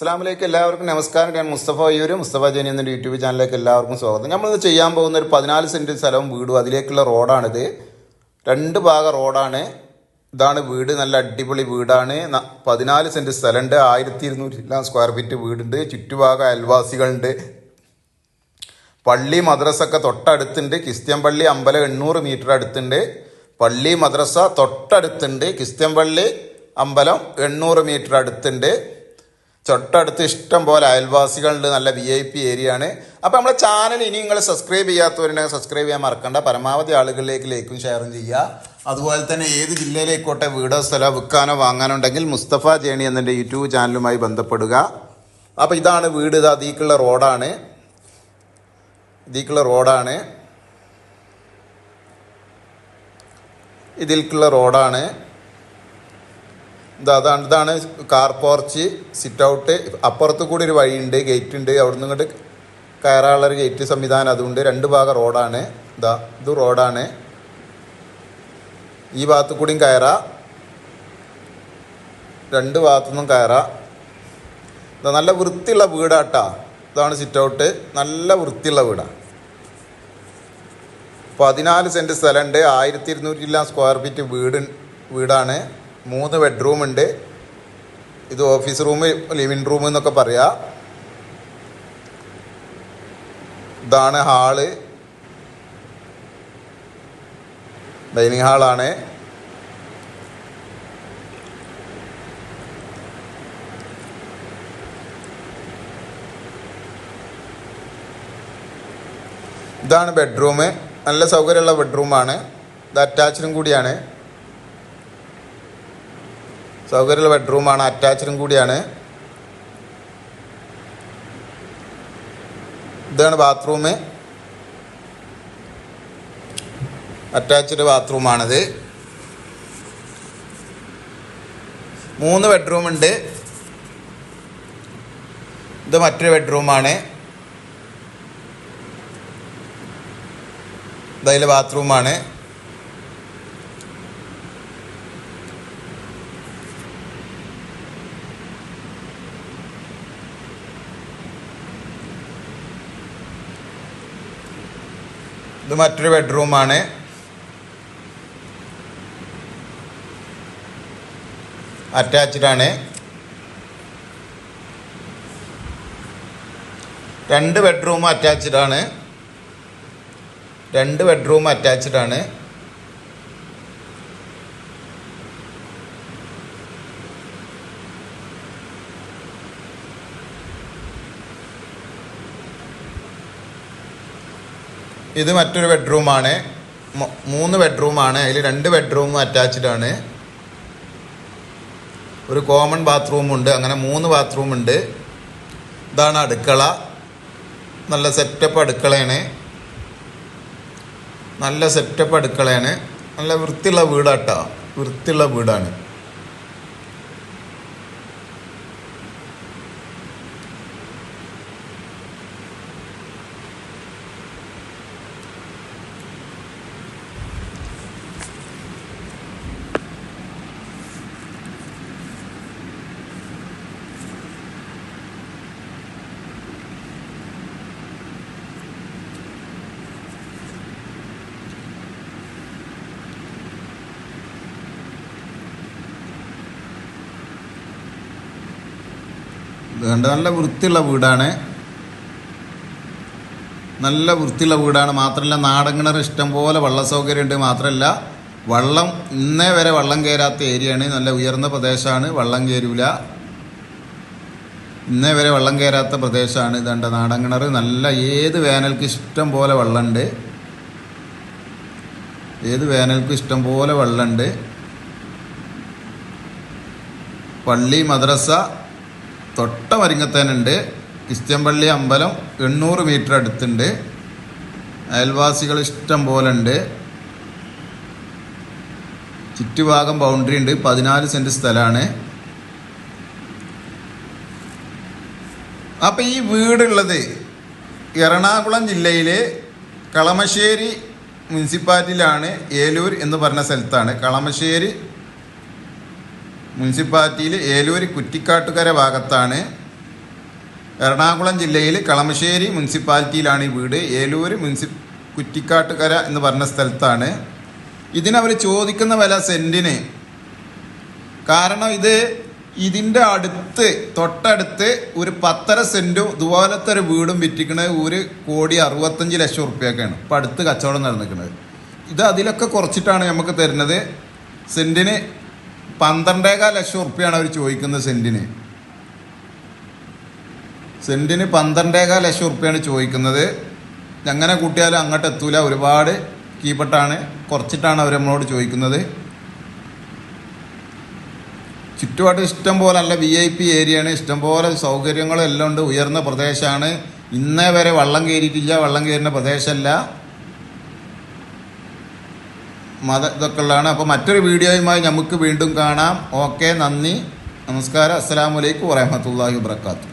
അസ്സാമലൈക്കും എല്ലാവർക്കും നമസ്കാരം. ഞാൻ മുസ്തഫ അയ്യൂര് മുസ്തഫ ജനി എന്ന യൂട്യൂബ് ചാനലിലേക്ക് എല്ലാവർക്കും സ്വാഗതം. നമ്മളിന്ന് ചെയ്യാൻ പോകുന്ന ഒരു പതിനാല് സെന്റ് സ്ഥലവും വീടും അതിലേക്കുള്ള റോഡാണിത്. രണ്ട് ഭാഗം റോഡാണ്. ഇതാണ് വീട് നല്ല അടിപൊളി വീടാണ്. പതിനാല് സെന്റ് സ്ഥലമുണ്ട്. ആയിരത്തി ഇരുന്നൂറ്റി സ്ക്വയർ ഫീറ്റ് വീടുണ്ട്. ചുറ്റുഭാഗം അയൽവാസികളുണ്ട്. പള്ളി മദ്രസ ഒക്കെ തൊട്ടടുത്തുണ്ട്. ക്രിസ്ത്യൻ പള്ളി അമ്പലം എണ്ണൂറ് മീറ്റർ അടുത്തുണ്ട്. പള്ളി മദ്രസ തൊട്ടടുത്തുണ്ട്. ക്രിസ്ത്യൻ പള്ളി അമ്പലം എണ്ണൂറ് മീറ്റർ അടുത്തുണ്ട്. തൊട്ടടുത്ത് ഇഷ്ടം പോലെ അയൽവാസികളുണ്ട് നല്ല വി ഐ പി ഏരിയ ആണ്. അപ്പോൾ നമ്മളെ ചാനൽ ഇനി നിങ്ങൾ സബ്സ്ക്രൈബ് ചെയ്യാത്തവരുണ്ടെങ്കിൽ സബ്സ്ക്രൈബ് ചെയ്യാൻ മറക്കണ്ട. പരമാവധി ആളുകളിലേക്ക് ലൈക്കും ഷെയറും ചെയ്യുക. അതുപോലെ തന്നെ ഏത് ജില്ലയിലേക്കോട്ടെ വീടോ സ്ഥലമോ വിൽക്കാനോ വാങ്ങാനോ ഉണ്ടെങ്കിൽ മുസ്തഫ ജേണി എന്നെ യൂട്യൂബ് ചാനലുമായി ബന്ധപ്പെടുക. അപ്പോൾ ഇതാണ് വീട്. ഇത് ദീക്കുള്ള റോഡാണ്. ദീക്കുള്ള റോഡാണ്. ഇതിൽക്കുള്ള റോഡാണ്. ഇത് അതാണ് ഇതാണ് കാർ പോർച്ച് സിറ്റ് ഔട്ട് അപ്പുറത്ത് കൂടി ഒരു വഴിയുണ്ട് ഗേറ്റ് ഉണ്ട്. അവിടെ നിന്ന് ഇങ്ങോട്ട് കയറാനുള്ളൊരു ഗേറ്റ് സംവിധാനം അതുകൊണ്ട് രണ്ട് ഭാഗം റോഡാണ്. ഇതാ ഇത് റോഡാണ്. ഈ ഭാഗത്ത് കൂടിയും കയറാം. രണ്ട് ഭാഗത്തുനിന്നും കയറാം. ഇതാ നല്ല വൃത്തിയുള്ള വീടാട്ടാ. ഇതാണ് സിറ്റ് ഔട്ട് നല്ല വൃത്തിയുള്ള വീടാണ് പതിനാല് സെന്റ് സ്ഥലമുണ്ട്. ആയിരത്തി ഇരുന്നൂറ്റി സ്ക്വയർ ഫീറ്റ് വീട് വീടാണ്. മൂന്ന് ബെഡ്റൂം ഉണ്ട്. ഇത് ഓഫീസ് റൂം ലിവിങ് റൂം എന്നൊക്കെ പറയാം. ഇതാണ് ഹാൾ ഡൈനിങ് ഹാളാണ് ഇതാണ് ബെഡ്റൂം നല്ല സൗകര്യമുള്ള ബെഡ്റൂമാണ് ഇത് അറ്റാച്ചിനും കൂടിയാണ്. സൗകര്യമുള്ള ബെഡ്റൂമാണ് അറ്റാച്ചും കൂടിയാണ്. ഇതാണ് ബാത്റൂം അറ്റാച്ച്ഡ് ബാത്റൂമാണിത് മൂന്ന് ബെഡ്റൂം ഉണ്ട്. ഇത് മറ്റൊരു ബെഡ്റൂമാണ് ഇതതിൽ ബാത്റൂമാണ് ഇത് മറ്റൊരു ബെഡ്റൂമാണ് അറ്റാച്ച്ഡ് ആണ്. രണ്ട് ബെഡ്റൂം അറ്റാച്ച്ഡ് ആണ്. രണ്ട് ബെഡ്റൂം അറ്റാച്ച്ഡ് ഇത് മറ്റൊരു ബെഡ്റൂമാണ് മൂന്ന് ബെഡ്റൂമാണ് അതിൽ രണ്ട് ബെഡ്റൂമും അറ്റാച്ച്ഡ് ആണ്. ഒരു കോമൺ ബാത്റൂമുണ്ട് അങ്ങനെ മൂന്ന് ബാത്റൂമുണ്ട് ഇതാണ് അടുക്കള. നല്ല സെറ്റപ്പ് അടുക്കളയാണ്. നല്ല സെറ്റപ്പ് അടുക്കളയാണ്. നല്ല വൃത്തിയുള്ള വീടാട്ടോ. വൃത്തിയുള്ള വീടാണ് ഇത് കണ്ടോ? നല്ല വൃത്തിയുള്ള വീടാണ്. നല്ല വൃത്തിയുള്ള വീടാണ്. മാത്രമല്ല നാടൻ കിണർ ഇഷ്ടം പോലെ വെള്ള സൗകര്യം ഉണ്ട് മാത്രമല്ല വള്ളം ഇന്നേ വരെ വള്ളം കയറാത്ത ഏരിയയാണ്. നല്ല ഉയർന്ന പ്രദേശമാണ്. വള്ളം കയറൂല. ഇന്നേ വരെ വെള്ളം കയറാത്ത പ്രദേശമാണ്. ഇതണ്ട നാടൻ കിണർ. നല്ല ഏത് വേനൽക്ക് ഇഷ്ടം പോലെ വെള്ളമുണ്ട് ഏത് വേനൽക്ക് ഇഷ്ടം പോലെ വെള്ളമുണ്ട് പള്ളി മദ്രസ തൊട്ട വരിങ്ങത്തേനുണ്ട് ക്രിസ്ത്യൻ പള്ളി അമ്പലം എണ്ണൂറ് മീറ്റർ അടുത്തുണ്ട്. അയൽവാസികൾ ഇഷ്ടം പോലെ ഉണ്ട് ചുറ്റുഭാഗം ബൗണ്ടറി ഉണ്ട്. പതിനാല് സെന്റ് സ്ഥലമാണ്. അപ്പം ഈ വീടുള്ളത് എറണാകുളം ജില്ലയിലെ കളമശ്ശേരി മുനിസിപ്പാലിറ്റിയിലാണ് ഏലൂർ എന്ന് പറഞ്ഞ സ്ഥലത്താണ്. കളമശ്ശേരി മുനിസിപ്പാലിറ്റിയിൽ ഏലൂർ കുറ്റിക്കാട്ടുകര ഭാഗത്താണ് എറണാകുളം ജില്ലയിൽ കളമശ്ശേരി മുനിസിപ്പാലിറ്റിയിലാണ് ഈ വീട്. ഏലൂർ മുനിസി കുറ്റിക്കാട്ടുകര എന്ന് പറഞ്ഞ സ്ഥലത്താണ്. ഇതിനവർ ചോദിക്കുന്ന വില സെന്റിന് കാരണം ഇത് ഇതിന്റെ അടുത്ത് തൊട്ടടുത്ത് ഒരു പത്തര സെന്റും ഇതുപോലത്തെ ഒരു വീടും വിറ്റിക്കണത് ഒരു കോടി അറുപത്തഞ്ച് ലക്ഷം ഉറുപ്പ്യൊക്കെയാണ് ഇപ്പം അടുത്ത് കച്ചവടം നടന്നിരിക്കുന്നത്. ഇത് അതിലൊക്കെ കുറച്ചിട്ടാണ് നമുക്ക് തരുന്നത്. സെന്റിന് പന്ത്രണ്ടേകാൽ ലക്ഷം ഉറുപ്പ്യാണ് അവർ ചോദിക്കുന്നത് സെന്റിന് സെന്റിന് പന്ത്രണ്ടേകാൽ ലക്ഷം ഉറുപ്പ്യാണ് ചോദിക്കുന്നത്. എങ്ങനെ കൂട്ടിയാലും അങ്ങോട്ട് എത്തൂല. ഒരുപാട് കീപ്പട്ടാണ്. കുറച്ചിട്ടാണ് അവർ നമ്മളോട് ചോദിക്കുന്നത്. ചുറ്റുപാട് ഇഷ്ടം പോലെ നല്ല വി ഐ പി ഏരിയയാണ്. ഇഷ്ടം പോലെ സൗകര്യങ്ങളും എല്ലാം ഉണ്ട്. ഉയർന്ന പ്രദേശമാണ്. ഇന്നേ വരെ വള്ളം കയറിയിട്ടില്ല. വള്ളം കയറുന്ന പ്രദേശമല്ല. മത ഇതൊക്കെ ഉള്ളതാണ് അപ്പോൾ മറ്റൊരു വീഡിയോയുമായി നമുക്ക് വീണ്ടും കാണാം. ഓക്കെ നന്ദി. നമസ്കാരം. അസ്സാം വലൈക്കും വറഹമത്തല്ലാഹി വാത്തു